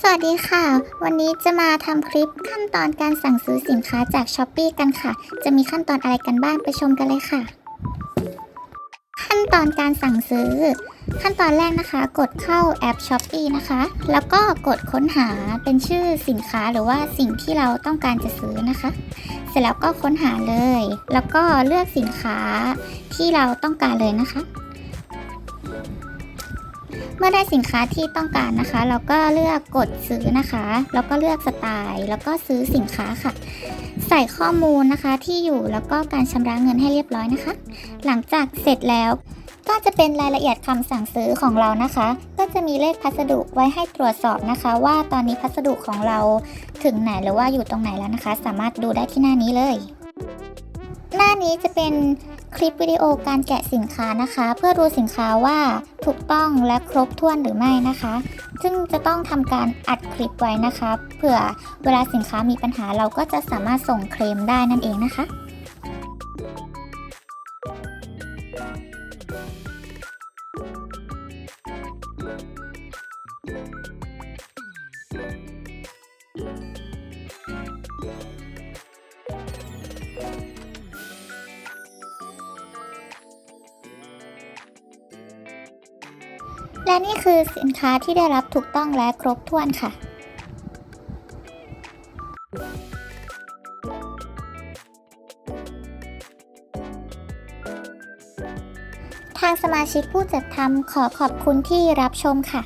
สวัสดีค่ะ วันนี้จะมาทำคลิปขั้นตอนการสั่งซื้อสินค้าจาก s h อ p e e กันค่ะ จะมีขั้นตอนอะไรกันบ้างไปชมกันเลยค่ะ ขั้นตอนการสั่งซื้อ ขั้นตอนแรกนะคะ กดเข้าแอป s h อ p e e นะคะ แล้วก็กดค้นหาเป็นชื่อสินค้าหรือว่าสิ่งที่เราต้องการจะซื้อนะคะ เสร็จแล้วก็ค้นหาเลย แล้วก็เลือกสินค้าที่เราต้องการเลยนะคะ เมื่อได้สินค้าที่ต้องการนะคะ เราก็เลือกกดซื้อนะคะ แล้วก็เลือกสไตล์ แล้วก็ซื้อสินค้าค่ะ ใส่ข้อมูลนะคะที่อยู่แล้วก็การชำระเงินให้เรียบร้อยนะคะ หลังจากเสร็จแล้วก็จะเป็นรายละเอียดคำสั่งซื้อของเรานะคะ ก็จะมีเลขพัสดุไว้ให้ตรวจสอบนะคะ ว่าตอนนี้พัสดุของเราถึงไหนหรือว่าอยู่ตรงไหนแล้วนะคะ สามารถดูได้ที่หน้านี้เลย หน้านี้จะเป็น คลิปวิดีโอการแกะสินค้านะคะ เพื่อดูสินค้าว่าถูกต้องและครบถ้วนหรือไม่นะคะ ซึ่งจะต้องทำการอัดคลิปไว้นะคะเผื่อเวลาสินค้ามีปัญหาเราก็จะสามารถส่งเคลมได้นั่นเองนะคะ และนี่คือสินค้าที่ได้รับถูกต้องและครบถ้วนค่ะ ทางสมาชิกผู้จัดทำขอขอบคุณที่รับชมค่ะ